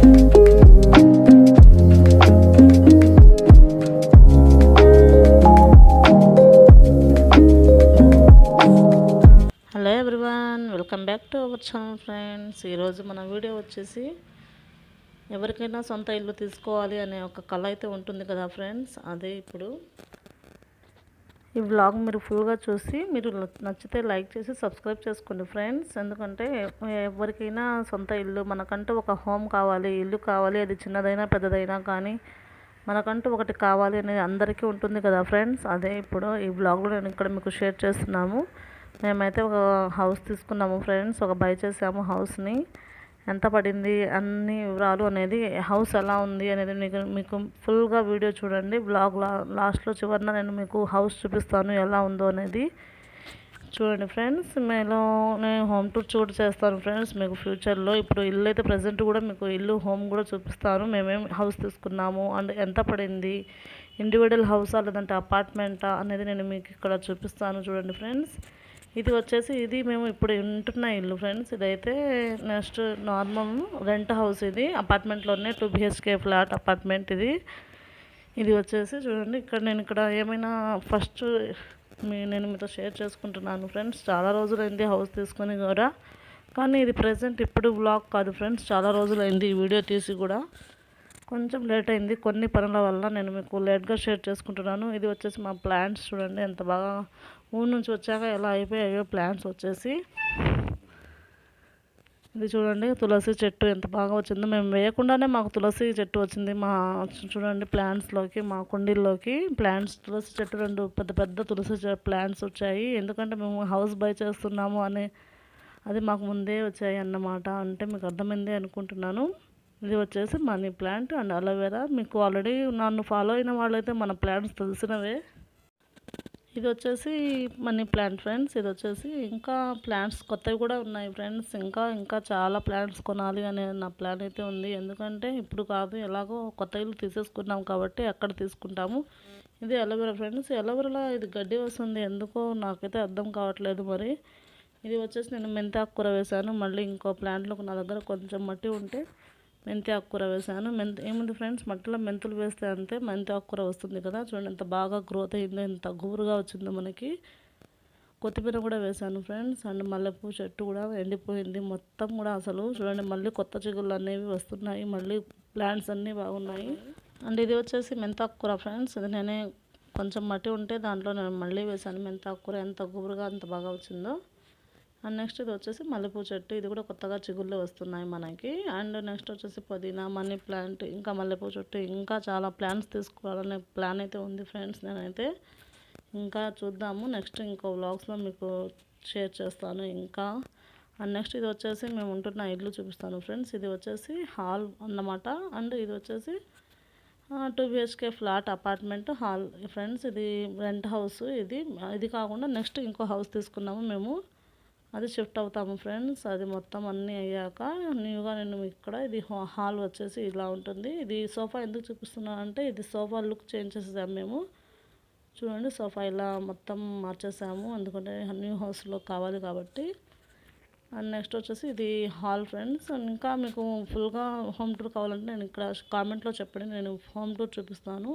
Hello everyone welcome back to our channel friends. ఈరోజు మన video వచ్చేసి ఎవరికైనా సొంత ఇల్లు తీసుకోవాలి అనే ఒక కళ అయితే ఉంటుంది కదా ఫ్రెండ్స్. అదే ఇప్పుడు ఈ వ్లాగ్ మీరు ఫుల్గా చూసి మీరు నచ్చితే లైక్ చేసి సబ్స్క్రైబ్ చేసుకోండి ఫ్రెండ్స్ ఎందుకంటే ఎవరికైనా సొంత ఇల్లు మనకంటూ ఒక హోమ్ కావాలి ఇల్లు కావాలి అది చిన్నదైనా పెద్దదైనా కానీ మనకంటూ ఒకటి కావాలి అనేది అందరికీ ఉంటుంది కదా ఫ్రెండ్స్ అదే ఇప్పుడు ఈ బ్లాగ్లో నేను ఇక్కడ మీకు షేర్ చేస్తున్నాము. మేమైతే ఒక హౌస్ తీసుకున్నాము ఫ్రెండ్స్ ఒక బై చేసాము హౌస్ని ఎంత పడింది అన్ని వివరాలు అనేది హౌస్ ఎలా ఉంది అనేది మీకు మీకు ఫుల్గా వీడియో చూడండి. బ్లాగ్ లా లాస్ట్లో చివరిన నేను మీకు హౌస్ చూపిస్తాను ఎలా ఉందో అనేది చూడండి ఫ్రెండ్స్. నేను నేను హోమ్ టూర్ చూడ చేస్తాను ఫ్రెండ్స్. మీకు ఫ్యూచర్లో ఇప్పుడు ఇల్లు అయితే ప్రజెంట్ కూడా మీకు ఇల్లు హోమ్ కూడా చూపిస్తాను. మేమేం హౌస్ తీసుకున్నాము అండ్ ఎంత పడింది ఇండివిజువల్ హౌసా లేదంటే అపార్ట్మెంటా అనేది నేను మీకు ఇక్కడ చూపిస్తాను చూడండి ఫ్రెండ్స్. ఇది వచ్చేసి ఇది మేము ఇప్పుడు ఉంటున్న ఇల్లు ఫ్రెండ్స్. ఇదైతే నెక్స్ట్ నార్మల్ రెంట్ హౌస్ ఇది. అపార్ట్మెంట్లోనే టూ బిహెచ్కే ఫ్లాట్ అపార్ట్మెంట్ ఇది. ఇది వచ్చేసి చూడండి ఇక్కడ నేను ఇక్కడ ఏమైనా ఫస్ట్ మీ నేను మీతో షేర్ చేసుకుంటున్నాను ఫ్రెండ్స్. చాలా రోజులైంది హౌస్ తీసుకొని కూడా. కానీ ఇది ప్రజెంట్ ఇప్పుడు బ్లాగ్ కాదు ఫ్రెండ్స్. చాలా రోజులైంది ఈ వీడియో తీసి కూడా. కొంచెం లేట్ అయింది. కొన్ని పనుల వల్ల నేను మీకు లేట్గా షేర్ చేసుకుంటున్నాను. ఇది వచ్చేసి మా ప్లాంట్స్ చూడండి. ఎంత బాగా ఊరు నుంచి వచ్చాక ఎలా అయిపోయాయో ప్లాంట్స్ వచ్చేసి. ఇది చూడండి. తులసి చెట్టు ఎంత బాగా వచ్చిందో. మేము వేయకుండానే మాకు తులసి చెట్టు వచ్చింది. మా చూడండి ప్లాంట్స్లోకి మా కుండీల్లోకి ప్లాంట్స్ తులసి చెట్టు రెండు పెద్ద పెద్ద తులసి ప్లాంట్స్ వచ్చాయి. ఎందుకంటే మేము హౌస్ బై చేస్తున్నాము అనే అది మాకు ముందే వచ్చాయి అన్నమాట. అంటే మీకు అర్థమైంది అనుకుంటున్నాను. ఇది వచ్చేసి money plant and aloe vera మీకు ఆల్రెడీ నన్ను ఫాలో అయిన వాళ్ళైతే మన ప్లాంట్స్ తెలిసినవే. ఇది వచ్చేసి మనీ ప్లాంట్ ఫ్రెండ్స్ ఇది వచ్చేసి ఇంకా ప్లాంట్స్ కొత్తవి కూడా ఉన్నాయి ఫ్రెండ్స్ ఇంకా ఇంకా చాలా ప్లాంట్స్ కొనాలి అనే నా ప్లాన్ అయితే ఉంది. ఎందుకంటే ఇప్పుడు కాదు ఎలాగో కొత్త ఇల్లు తీసేసుకున్నాం కాబట్టి అక్కడ తీసుకుంటాము. ఇది ఎలవెరా ఫ్రెండ్స్ ఎలవెరాలో ఇది గడ్డి వస్తుంది. ఎందుకో నాకైతే అర్థం కావట్లేదు మరి. ఇది వచ్చేసి నేను మెంతాకు కూర వేశాను. మళ్ళీ ఇంకో ప్లాంట్లో నా దగ్గర కొంచెం మట్టి ఉంటే మెంతి ఆకుకూర వేసాను మెంతి ఏముంది ఫ్రెండ్స్? మట్టిలో మెంతులు వేస్తే అంతే మెంతి ఆకుకూర వస్తుంది కదా. చూడండి ఎంత బాగా గ్రోత్ అయిందో ఎంత గుబురుగా వచ్చిందో మనకి. కొత్తిమీర కూడా వేసాను ఫ్రెండ్స్. అండ్ మల్లెపూ చెట్టు కూడా ఎండిపోయింది. మొత్తం కూడా అసలు చూడండి మళ్ళీ కొత్త చిగుళ్ళు అనేవి వస్తున్నాయి. మళ్ళీ ప్లాంట్స్ అన్నీ బాగున్నాయి. అండ్ ఇది వచ్చేసి మెంతాకుకూర ఫ్రెండ్స్. ఇది నేనే కొంచెం మట్టి ఉంటే దాంట్లో నేను మళ్ళీ వేసాను మెంతాకుకూర ఎంత గుబురుగా అంత బాగా వచ్చిందో. అండ్ నెక్స్ట్ ఇది వచ్చేసి మల్లెపూ చెట్టు. ఇది కూడా కొత్తగా చిగుళ్ళు వస్తున్నాయి మనకి. అండ్ నెక్స్ట్ వచ్చేసి పుదీనా మనీ ప్లాంట్ ఇంకా మల్లెపూ చెట్టు. ఇంకా చాలా ప్లాంట్స్ తీసుకోవాలనే ప్లాన్ అయితే ఉంది ఫ్రెండ్స్ నేనైతే. ఇంకా చూద్దాము. నెక్స్ట్ ఇంకో వ్లాగ్స్లో మీకు షేర్ చేస్తాను ఇంకా. అండ్ నెక్స్ట్ ఇది వచ్చేసి మేము ఉంటున్న ఇల్లు చూపిస్తాను ఫ్రెండ్స్ ఇది వచ్చేసి హాల్ అన్నమాట. అండ్ ఇది వచ్చేసి two BHK flat apartment hall friends ఇది రెంట్ హౌస్ ఇది ఇది కాకుండా నెక్స్ట్ ఇంకో హౌస్ తీసుకున్నాము మేము. అది షిఫ్ట్ అవుతాము ఫ్రెండ్స్. అది మొత్తం అన్నీ అయ్యాక న్యూగా నేను ఇక్కడ ఇది హాల్ వచ్చేసి ఇలా ఉంటుంది. ఇది సోఫా ఎందుకు చూపిస్తున్నాను అంటే ఇది సోఫా లుక్ చేంజ్ చేసేసాము మేము. చూడండి సోఫా ఇలా మొత్తం మార్చేసాము. ఎందుకంటే న్యూ హౌస్లో కావాలి కాబట్టి. అండ్ నెక్స్ట్ వచ్చేసి ఇది హాల్ ఫ్రెండ్స్. ఇంకా మీకు ఫుల్గా హోమ్ టూర్ కావాలంటే నేను ఇక్కడ కామెంట్లో చెప్పండి. నేను హోమ్ టూర్ చూపిస్తాను.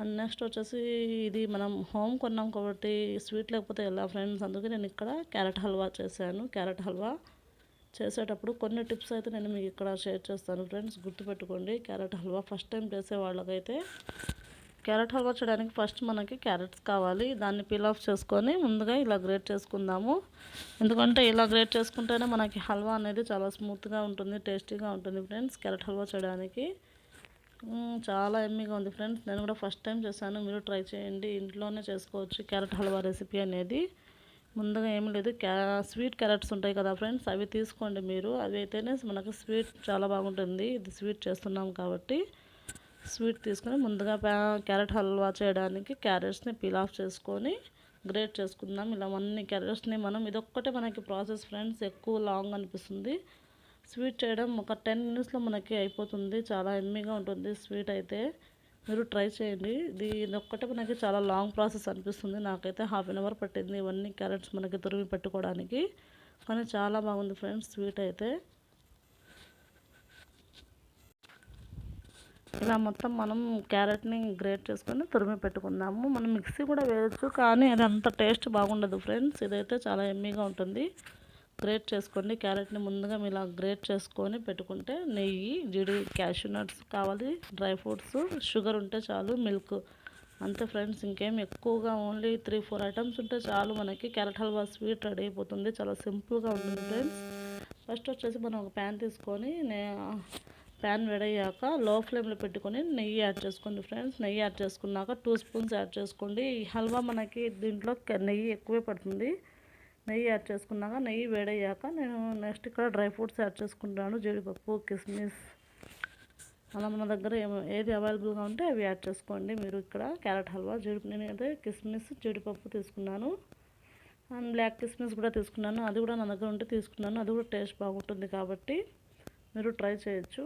అండ్ నెక్స్ట్ వచ్చేసి ఇది మనం హోమ్ కొన్నాం కాబట్టి స్వీట్ లేకపోతే ఎలా ఫ్రెండ్స్ అందుకే నేను ఇక్కడ క్యారెట్ హల్వా చేశాను. క్యారెట్ హల్వా చేసేటప్పుడు కొన్ని టిప్స్ అయితే నేను మీకు ఇక్కడ షేర్ చేస్తాను. ఫ్రెండ్స్ గుర్తుపెట్టుకోండి క్యారెట్ హల్వా ఫస్ట్ టైం చేసే వాళ్ళకైతే క్యారెట్ హల్వా చేయడానికి ఫస్ట్ మనకి క్యారెట్స్ కావాలి. దాన్ని పీల్ ఆఫ్ చేసుకొని ముందుగా ఇలా గ్రేట్ చేసుకుందాము. ఎందుకంటే ఇలా గ్రేట్ చేసుకుంటేనే మనకి హల్వా అనేది చాలా స్మూత్గా ఉంటుంది టేస్టీగా ఉంటుంది. ఫ్రెండ్స్ క్యారెట్ హల్వా చేయడానికి చాలా ఎమ్మిగా ఉంది ఫ్రెండ్స్. నేను కూడా ఫస్ట్ టైం చేశాను. మీరు ట్రై చేయండి. ఇంట్లోనే చేసుకోవచ్చు క్యారెట్ హల్వా రెసిపీ అనేది. ముందుగా ఏం లేదు. క్యా స్వీట్ క్యారెట్స్ ఉంటాయి కదా ఫ్రెండ్స్ అవి తీసుకోండి మీరు. అవి అయితేనే మనకు స్వీట్ చాలా బాగుంటుంది. ఇది స్వీట్ చేస్తున్నాం కాబట్టి స్వీట్ తీసుకొని ముందుగా క్యారెట్ హల్వా చేయడానికి క్యారెట్స్ని పీల్ ఆఫ్ చేసుకొని గ్రేట్ చేసుకుందాం. ఇలా అన్ని క్యారెట్స్ని మనం ఇదొక్కటే మనకి ప్రాసెస్ ఫ్రెండ్స్. ఎక్కువ లాంగ్ అనిపిస్తుంది. స్వీట్ చేయడం ఒక టెన్ మినిట్స్లో మనకి అయిపోతుంది. చాలా ఎమ్మీగా ఉంటుంది. స్వీట్ అయితే మీరు ట్రై చేయండి. ఇది ఒక్కటే మనకి చాలా లాంగ్ ప్రాసెస్ అనిపిస్తుంది. నాకైతే హాఫ్ అన్ అవర్ పట్టింది ఇవన్నీ క్యారెట్స్ మనకి తురిమి పెట్టుకోవడానికి. కానీ చాలా బాగుంది ఫ్రెండ్స్ స్వీట్ అయితే. ఇలా మొత్తం మనం క్యారెట్ని గ్రేట్ చేసుకొని తురిమి పెట్టుకుందాము. మనం మిక్సీ కూడా వేయచ్చు కానీ అది అంత టేస్ట్ బాగుండదు ఫ్రెండ్స్. ఇదైతే చాలా ఎమ్మీగా ఉంటుంది. గ్రేట్ చేసుకోండి. క్యారెట్ని ముందుగా మీరు ఇలా గ్రేట్ చేసుకొని పెట్టుకుంటే నెయ్యి జీడి క్యాషూ నట్స్ కావాలి డ్రై ఫ్రూట్స్ షుగర్ ఉంటే చాలు మిల్క్ అంతే ఫ్రెండ్స్ ఇంకేం ఎక్కువగా ఓన్లీ త్రీ ఫోర్ ఐటమ్స్ ఉంటే చాలు మనకి క్యారెట్ హల్వా స్వీట్ రెడీ అయిపోతుంది. చాలా సింపుల్గా ఉంటుంది ఫ్రెండ్స్ ఫస్ట్ వచ్చేసి మనం ఒక ప్యాన్ తీసుకొని నే ప్యాన్ వేడయ్యాక లో ఫ్లేమ్లో పెట్టుకొని నెయ్యి యాడ్ చేసుకోండి ఫ్రెండ్స్ నెయ్యి యాడ్ చేసుకున్నాక టూ స్పూన్స్ యాడ్ చేసుకోండి. ఈ హల్వా మనకి దీంట్లో నెయ్యి ఎక్కువే పడుతుంది. నెయ్యి యాడ్ చేసుకున్నాక నెయ్యి వేడయ్యాక నేను నెక్స్ట్ ఇక్కడ డ్రై ఫ్రూట్స్ యాడ్ చేసుకుంటాను. జీడిపప్పు కిస్మిస్ అలా మన దగ్గర ఏది అవైలబుల్గా ఉంటే అవి యాడ్ చేసుకోండి. మీరు ఇక్కడ క్యారెట్ హల్వా జీడి నేను అయితే కిస్మిస్ జీడిపప్పు తీసుకున్నాను. అండ్ బ్లాక్ కిస్మిస్ కూడా తీసుకున్నాను. అది కూడా నా దగ్గర ఉంటే తీసుకున్నాను. అది కూడా టేస్ట్ బాగుంటుంది కాబట్టి మీరు ట్రై చేయొచ్చు.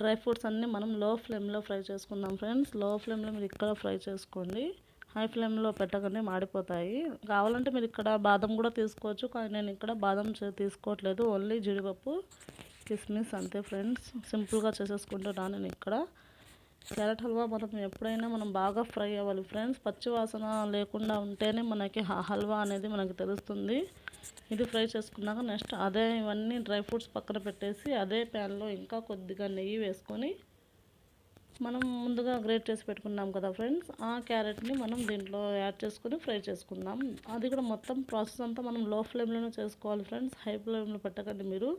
డ్రై ఫ్రూట్స్ అన్నీ మనం లో ఫ్లేమ్లో ఫ్రై చేసుకుందాం ఫ్రెండ్స్. లో ఫ్లేమ్లో మీరు ఇక్కడ ఫ్రై చేసుకోండి. హై ఫ్లేమ్లో పెట్టగానే మాడిపోతాయి. కావాలంటే మీరు ఇక్కడ బాదం కూడా తీసుకోవచ్చు. కానీ నేను ఇక్కడ బాదం తీసుకోవట్లేదు. ఓన్లీ జీడిపప్పు కిస్మిస్ అంతే ఫ్రెండ్స్. సింపుల్గా చేసేసుకుంటున్నాను నేను ఇక్కడ. క్యారెట్ హల్వా మనం ఎప్పుడైనా మనం బాగా ఫ్రై అవ్వాలి ఫ్రెండ్స్. పచ్చి వాసన లేకుండా ఉంటేనే మనకి హల్వా అనేది మనకి తెలుస్తుంది. ఇది ఫ్రై చేసుకున్నాక నెక్స్ట్ అదే ఇవన్నీ డ్రై ఫ్రూట్స్ పక్కన పెట్టేసి అదే ప్యాన్లో ఇంకా కొద్దిగా నెయ్యి వేసుకొని మనం ముందుగా గ్రేట్ చేసి పెట్టుకున్నాం కదా ఫ్రెండ్స్ ఆ క్యారెట్ని మనం దీంట్లో యాడ్ చేసుకొని ఫ్రై చేసుకుందాం. అది కూడా మొత్తం ప్రాసెస్ అంతా మనం లో ఫ్లేమ్లోనే చేసుకోవాలి ఫ్రెండ్స్ హై ఫ్లేమ్లో పెట్టకండి మీరు.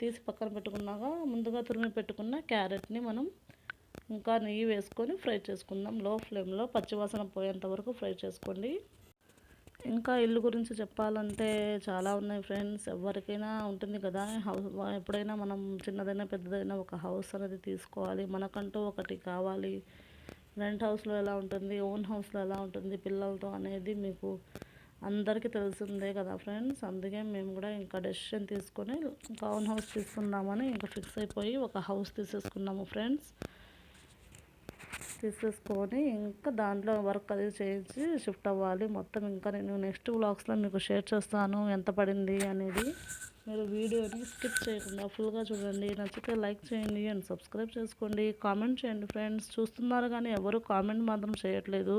తీసి పక్కన పెట్టుకున్నాక ముందుగా తురిమి పెట్టుకున్న క్యారెట్ని మనం ఇంకా నెయ్యి వేసుకొని ఫ్రై చేసుకుందాం. లో ఫ్లేమ్లో పచ్చివాసన పోయేంత వరకు ఫ్రై చేసుకోండి. ఇంకా ఇల్లు గురించి చెప్పాలంటే చాలా ఉన్నాయి ఫ్రెండ్స్. ఎవరికైనా ఉంటుంది కదా హౌస్ ఎప్పుడైనా మనం చిన్నదైనా పెద్దదైనా ఒక హౌస్ అనేది తీసుకోవాలి. మనకంటూ ఒకటి కావాలి. రెంట్ హౌస్లో ఎలా ఉంటుంది ఓన్ హౌస్లో ఎలా ఉంటుంది పిల్లలతో అనేది మీకు అందరికీ తెలిసిందే కదా ఫ్రెండ్స్. అందుకే మేము కూడా ఇంకా డెసిషన్ తీసుకొని ఇంకా ఓన్ హౌస్ తీసుకుందామని ఇంకా ఫిక్స్ అయిపోయి ఒక హౌస్ తీసేసుకున్నాము ఫ్రెండ్స్. తీసేసుకొని ఇంకా దాంట్లో వర్క్ అది చేయించి షిఫ్ట్ అవ్వాలి. మొత్తం ఇంకా నేను నెక్స్ట్ వ్లాగ్స్లో మీకు షేర్ చేస్తాను ఎంత పడింది అనేది. మీరు వీడియోని స్కిప్ చేయకుండా ఫుల్గా చూడండి. నచ్చితే లైక్ చేయండి అండ్ సబ్స్క్రైబ్ చేసుకోండి. కామెంట్ చేయండి ఫ్రెండ్స్. చూస్తున్నారు కానీ ఎవరు కామెంట్ మాత్రం చేయట్లేదు.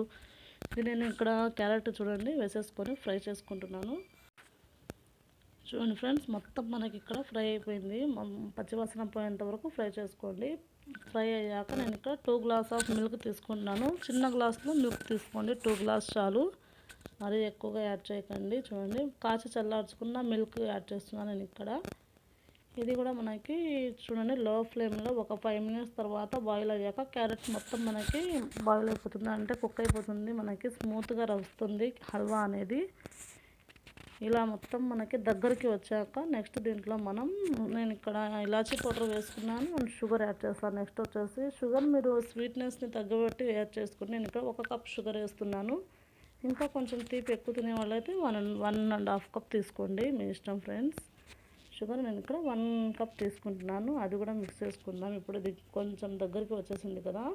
ఇది నేను ఇక్కడ క్యారెట్ చూడండి వేసేసుకొని ఫ్రై చేసుకుంటున్నాను. చూడండి ఫ్రెండ్స్ మొత్తం మనకి ఇక్కడ ఫ్రై అయిపోయింది. పచ్చివాసన పోయేంత వరకు ఫ్రై చేసుకోండి. ఫ్రై అయ్యాక నేను ఇక్కడ టూ గ్లాస్ ఆఫ్ మిల్క్ తీసుకుంటున్నాను. చిన్న గ్లాస్లో మిల్క్ తీసుకోండి. టూ గ్లాస్ చాలు. మరీ ఎక్కువగా యాడ్ చేయకండి. చూడండి కాచి చల్లార్చుకున్న మిల్క్ యాడ్ చేస్తున్నాను నేను ఇక్కడ. ఇది కూడా మనకి చూడండి లో ఫ్లేమ్లో ఒక ఫైవ్ మినిట్స్ తర్వాత బాయిల్ అయ్యాక క్యారెట్ మొత్తం మనకి బాయిల్ అయిపోతుంది. అంటే కుక్ అయిపోతుంది. మనకి స్మూత్గా వస్తుంది హల్వా అనేది. ఇలా మొత్తం మనకి దగ్గరికి వచ్చాక నెక్స్ట్ దీంట్లో మనం నేను ఇక్కడ ఇలాచీ పౌడర్ వేసుకున్నాను అండ్ షుగర్ యాడ్ చేస్తాను. నెక్స్ట్ వచ్చేసి షుగర్ మీరు స్వీట్నెస్ని తగ్గబట్టి యాడ్ చేసుకుని నేను ఇక్కడ ఒక కప్ షుగర్ వేస్తున్నాను. ఇంకా కొంచెం తీపి ఎక్కువ తినే వాళ్ళైతే one one and half cup తీసుకోండి మీ ఇష్టం ఫ్రెండ్స్ షుగర్ నేను ఇక్కడ వన్ కప్ తీసుకుంటున్నాను. అది కూడా మిక్స్ చేసుకుందాం. ఇప్పుడు కొంచెం దగ్గరికి వచ్చేసింది కదా.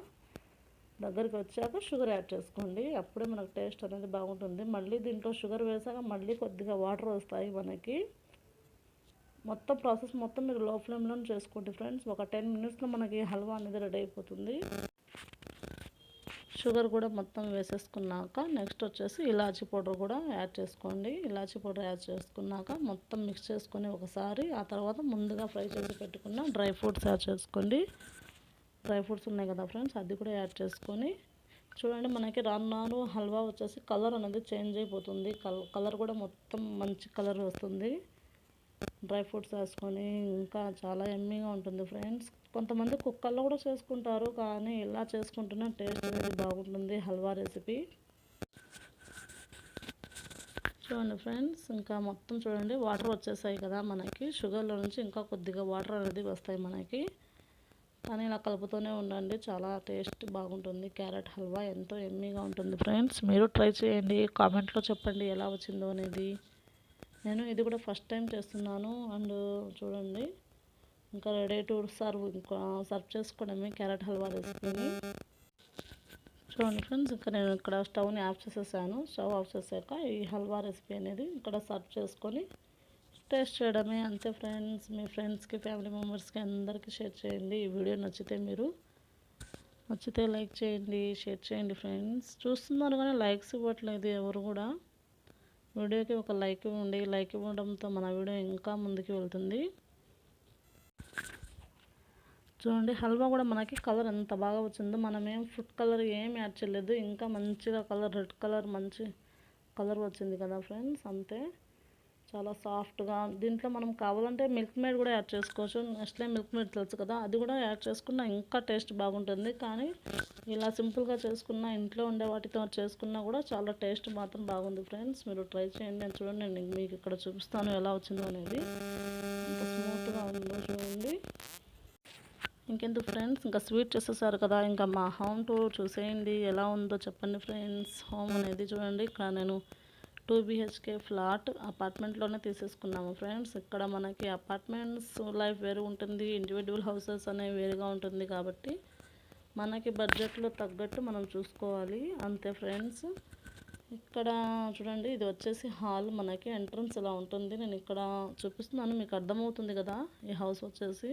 దగ్గరికి వచ్చాక షుగర్ యాడ్ చేసుకోండి. అప్పుడే మనకు టేస్ట్ అనేది బాగుంటుంది. మళ్ళీ దీంట్లో షుగర్ వేసాక మళ్ళీ కొద్దిగా వాటర్ వస్తాయి మనకి. మొత్తం ప్రాసెస్ మొత్తం మీరు లో ఫ్లేమ్లో చేసుకోండి ఫ్రెండ్స్. ఒక టెన్ మినిట్స్లో మనకి హల్వా అనేది రెడీ అయిపోతుంది. షుగర్ కూడా మొత్తం వేసేసుకున్నాక నెక్స్ట్ వచ్చేసి ఇలాచీ పౌడర్ కూడా యాడ్ చేసుకోండి. ఇలాచీ పౌడర్ యాడ్ చేసుకున్నాక మొత్తం మిక్స్ చేసుకొని ఒకసారి ఆ తర్వాత ముందుగా ఫ్రై చేసి పెట్టుకున్న డ్రై ఫ్రూట్స్ యాడ్ చేసుకోండి. డ్రై ఫ్రూట్స్ ఉన్నాయి కదా ఫ్రెండ్స్ అది కూడా యాడ్ చేసుకొని చూడండి మనకి రాను రాను హల్వా వచ్చేసి కలర్ అనేది చేంజ్ అయిపోతుంది. కలర్ కూడా మొత్తం మంచి కలర్ వస్తుంది. డ్రై ఫ్రూట్స్ వేసుకొని ఇంకా చాలా ఎమ్మీగా ఉంటుంది ఫ్రెండ్స్. కొంతమంది కుక్కర్లో కూడా చేసుకుంటారు కానీ ఇలా చేసుకుంటున్న టేస్ట్ అనేది బాగుంటుంది హల్వా రెసిపీ. చూడండి ఫ్రెండ్స్ ఇంకా మొత్తం చూడండి వాటర్ వచ్చేసాయి కదా మనకి. షుగర్లో నుంచి ఇంకా కొద్దిగా వాటర్ అనేది వస్తాయి మనకి. కానీ ఇలా కలుపుతూనే ఉండండి. చాలా టేస్ట్ బాగుంటుంది. క్యారెట్ హల్వా ఎంతో ఎమ్మీగా ఉంటుంది ఫ్రెండ్స్. మీరు ట్రై చేయండి. కామెంట్లో చెప్పండి ఎలా వచ్చిందో అనేది. నేను ఇది కూడా ఫస్ట్ టైం చేస్తున్నాను. అండ్ చూడండి. ఇంకా రెడీ టు సర్వ్. ఇంకా సర్వ్ చేసుకోవడమే క్యారెట్ హల్వా రెసిపీని చూడండి ఫ్రెండ్స్. ఇంకా నేను ఇక్కడ స్టవ్ని ఆఫ్ చేసేసాను. స్టవ్ ఆఫ్ చేసాక ఈ హల్వా రెసిపీ అనేది ఇక్కడ సర్వ్ చేసుకొని టేస్ట్ చేయడమే. అంతే ఫ్రెండ్స్ మీ ఫ్రెండ్స్కి ఫ్యామిలీ మెంబర్స్కి అందరికీ షేర్ చేయండి. ఈ వీడియో నచ్చితే మీరు నచ్చితే లైక్ చేయండి షేర్ చేయండి ఫ్రెండ్స్. చూస్తున్నారు కానీ లైక్స్ ఇవ్వట్లేదు ఎవరు కూడా. వీడియోకి ఒక లైక్ ఇవ్వండి. లైక్ ఇవ్వడంతో మన వీడియో ఇంకా ముందుకు వెళ్తుంది. చూడండి హల్వా కూడా మనకి కలర్ ఎంత బాగా వచ్చిందో. మనమేం ఫుడ్ కలర్ ఏం యాడ్ చేయలేదు. ఇంకా మంచిగా కలర్ రెడ్ కలర్ మంచి కలర్ వచ్చింది కదా ఫ్రెండ్స్ అంతే. చాలా సాఫ్ట్గా దీంట్లో మనం కావాలంటే మిల్క్ మేడ్ కూడా యాడ్ చేసుకోవచ్చు. నెక్స్ట్లే మిల్క్ మేడ్ తెలుసు కదా అది కూడా యాడ్ చేసుకున్నా ఇంకా టేస్ట్ బాగుంటుంది. కానీ ఇలా సింపుల్గా చేసుకున్న ఇంట్లో ఉండే వాటితో చేసుకున్నా కూడా చాలా టేస్ట్ మాత్రం బాగుంది ఫ్రెండ్స్. మీరు ట్రై చేయండి. నేను చూడండి నేను మీకు ఇక్కడ చూపిస్తాను ఎలా వచ్చిందో అనేది. ఎంత స్మూత్గా ఉందో చూడండి. ఇంకెందుకు ఫ్రెండ్స్? ఇంకా స్వీట్ చేసేసారు కదా ఇంకా మా హోమ్ టూర్ చూసేయండి. ఎలా ఉందో చెప్పండి ఫ్రెండ్స్. హోమ్ అనేది చూడండి. ఇక్కడ నేను టూ బిహెచ్కే ఫ్లాట్ అపార్ట్మెంట్లోనే తీసేసుకున్నాము ఫ్రెండ్స్. ఇక్కడ మనకి అపార్ట్మెంట్స్ లైఫ్ వేరు ఉంటుంది ఇండివిజువల్ హౌసెస్ అనేవి వేరుగా ఉంటుంది కాబట్టి మనకి బడ్జెట్లో తగ్గట్టు మనం చూసుకోవాలి. అంతే ఫ్రెండ్స్. ఇక్కడ చూడండి ఇది వచ్చేసి హాల్ మనకి ఎంట్రన్స్ ఇలా ఉంటుంది. నేను ఇక్కడ చూపిస్తున్నాను మీకు అర్థమవుతుంది కదా ఈ హౌస్ వచ్చేసి.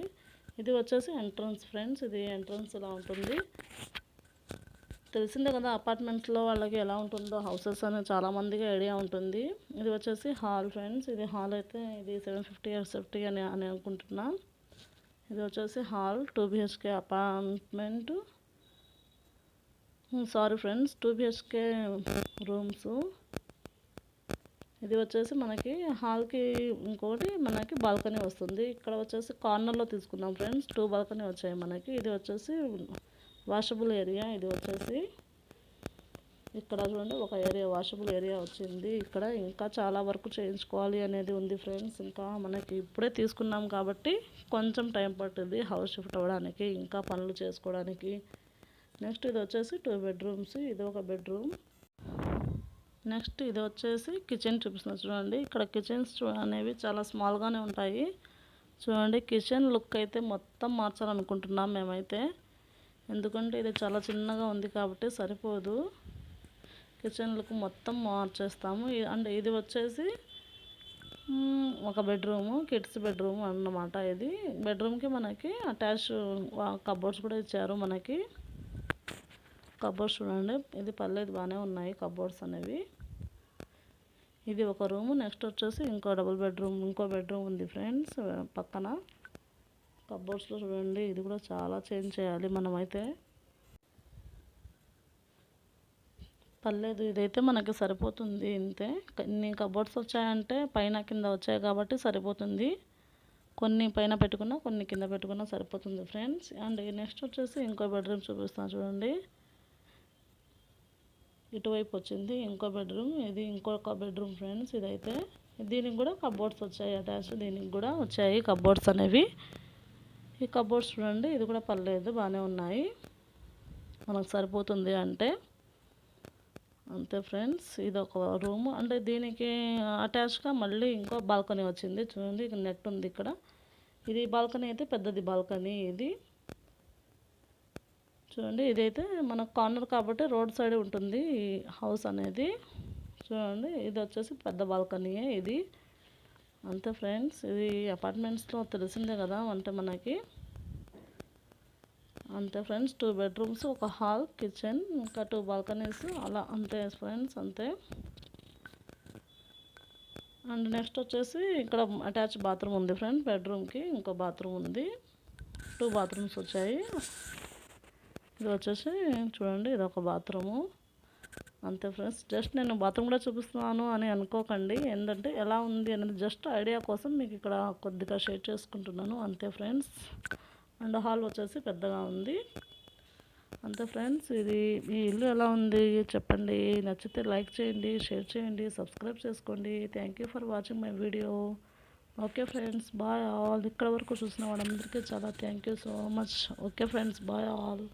ఇది వచ్చేసి ఎంట్రన్స్ ఫ్రెండ్స్ ఇది ఎంట్రన్స్ ఇలా ఉంటుంది. తెలిసిందే కదా అపార్ట్మెంట్స్లో వాళ్ళకి ఎలా ఉంటుందో హౌసెస్ అనేది చాలామందికి ఐడియా ఉంటుంది. ఇది వచ్చేసి హాల్ ఫ్రెండ్స్. ఇది హాల్ అయితే ఇది సెవెన్ ఫిఫ్టీ ఎయిట్ ఫిఫ్టీ అని అని అనుకుంటున్నా. ఇది వచ్చేసి hall two BHK apartment. Sorry friends two BHK rooms. ఇది వచ్చేసి మనకి హాల్కి ఇంకోటి మనకి బాల్కనీ వస్తుంది. ఇక్కడ వచ్చేసి కార్నర్లో తీసుకున్నాం ఫ్రెండ్స్. టూ బాల్కనీ వచ్చాయి మనకి. ఇది వచ్చేసి వాషబుల్ ఏరియా ఇది వచ్చేసి ఇక్కడ చూడండి ఒక ఏరియా వాషబుల్ ఏరియా వచ్చింది. ఇక్కడ ఇంకా చాలా వరకు చేయించుకోవాలి అనేది ఉంది ఫ్రెండ్స్. ఇంకా మనకి ఇప్పుడే తీసుకున్నాం కాబట్టి కొంచెం టైం పడుతుంది హౌస్ షిఫ్ట్ అవ్వడానికి ఇంకా పనులు చేసుకోవడానికి. నెక్స్ట్ ఇది వచ్చేసి టూ బెడ్రూమ్స్ ఇది ఒక బెడ్రూమ్ నెక్స్ట్ ఇది వచ్చేసి కిచెన్ చూపిస్తున్నా చూడండి. ఇక్కడ కిచెన్స్ అనేవి చాలా స్మాల్గానే ఉంటాయి. చూడండి కిచెన్ లుక్ అయితే మొత్తం మార్చాలనుకుంటున్నాం మేమైతే. ఎందుకంటే ఇది చాలా చిన్నగా ఉంది కాబట్టి సరిపోదు. కిచెన్ లుక్ మొత్తం మార్చేస్తాము. అండ్ ఇది వచ్చేసి ఒక బెడ్రూము కిడ్స్ బెడ్రూమ్ అన్నమాట ఇది. బెడ్రూమ్కి మనకి అటాచ్ కబోర్డ్స్ కూడా ఇచ్చారు మనకి. కబోర్డ్స్ చూడండి ఇది పర్లేదు బాగానే ఉన్నాయి కబోర్డ్స్ అనేవి. ఇది ఒక రూము నెక్స్ట్ వచ్చేసి ఇంకో డబుల్ బెడ్రూమ్ ఇంకో బెడ్రూమ్ ఉంది ఫ్రెండ్స్ పక్కన. కబోర్డ్స్లో చూడండి ఇది కూడా చాలా చేంజ్ చేయాలి మనమైతే. పర్లేదు ఇదైతే మనకి సరిపోతుంది ఇంతే. ఇన్ని కబోర్డ్స్ వచ్చాయంటే పైన కింద వచ్చాయి కాబట్టి సరిపోతుంది. కొన్ని పైన పెట్టుకున్నా కొన్ని కింద పెట్టుకున్నా సరిపోతుంది ఫ్రెండ్స్. అండ్ నెక్స్ట్ వచ్చేసి ఇంకో బెడ్రూమ్ చూపిస్తాను చూడండి. ఇటువైపు వచ్చింది ఇంకో బెడ్రూమ్. ఇది ఇంకొక బెడ్రూమ్ ఫ్రెండ్స్ ఇదైతే. దీనికి కూడా కబోర్డ్స్ వచ్చాయి అటాచ్ దీనికి కూడా వచ్చాయి కబోర్డ్స్ అనేవి. ఈ కబోర్డ్స్ చూడండి ఇది కూడా పర్లేదు బాగానే ఉన్నాయి. మనకు సరిపోతుంది అంటే. అంతే ఫ్రెండ్స్ ఇది ఒక రూమ్ అంటే దీనికి అటాచ్గా మళ్ళీ ఇంకో బాల్కనీ వచ్చింది. చూడండి నెట్ ఉంది ఇక్కడ. ఇది బాల్కనీ అయితే పెద్దది బాల్కనీ ఇది. చూడండి ఇదైతే మన కార్నర్ కాబట్టి రోడ్ సైడ్ ఉంటుంది ఈ హౌస్ అనేది. చూడండి ఇది వచ్చేసి పెద్ద బాల్కనీయే ఇది. అంతే ఫ్రెండ్స్ ఇది అపార్ట్మెంట్స్లో తెలిసిందే కదా అంటే మనకి. అంతే ఫ్రెండ్స్ టూ బెడ్రూమ్స్ ఒక హాల్ కిచెన్ ఇంకా టూ బాల్కనీస్ అలా అంతే ఫ్రెండ్స్ అంతే. అండ్ నెక్స్ట్ వచ్చేసి ఇక్కడ అటాచ్ బాత్రూమ్ ఉంది ఫ్రెండ్ బెడ్రూమ్కి ఇంకో బాత్రూమ్ ఉంది. టూ బాత్రూమ్స్ వచ్చాయి. ఇది వచ్చేసి చూడండి ఇది ఒక బాత్రూము అంతే ఫ్రెండ్స్. జస్ట్ నేను బాత్రూమ్ కూడా చూపిస్తున్నాను అని అనుకోకండి. ఏంటంటే ఎలా ఉంది అనేది జస్ట్ ఐడియా కోసం మీకు ఇక్కడ కొద్దిగా షేర్ చేసుకుంటున్నాను. అంతే ఫ్రెండ్స్. అండ్ హాల్ వచ్చేసి పెద్దగా ఉంది. అంతే ఫ్రెండ్స్ ఇది మీ ఇల్లు ఎలా ఉంది చెప్పండి. నచ్చితే లైక్ చేయండి షేర్ చేయండి సబ్స్క్రైబ్ చేసుకోండి. Thank you for watching my video okay friends bye all ఇక్కడ వరకు చూసిన వాళ్ళందరికీ చాలా thank you so much okay friends bye all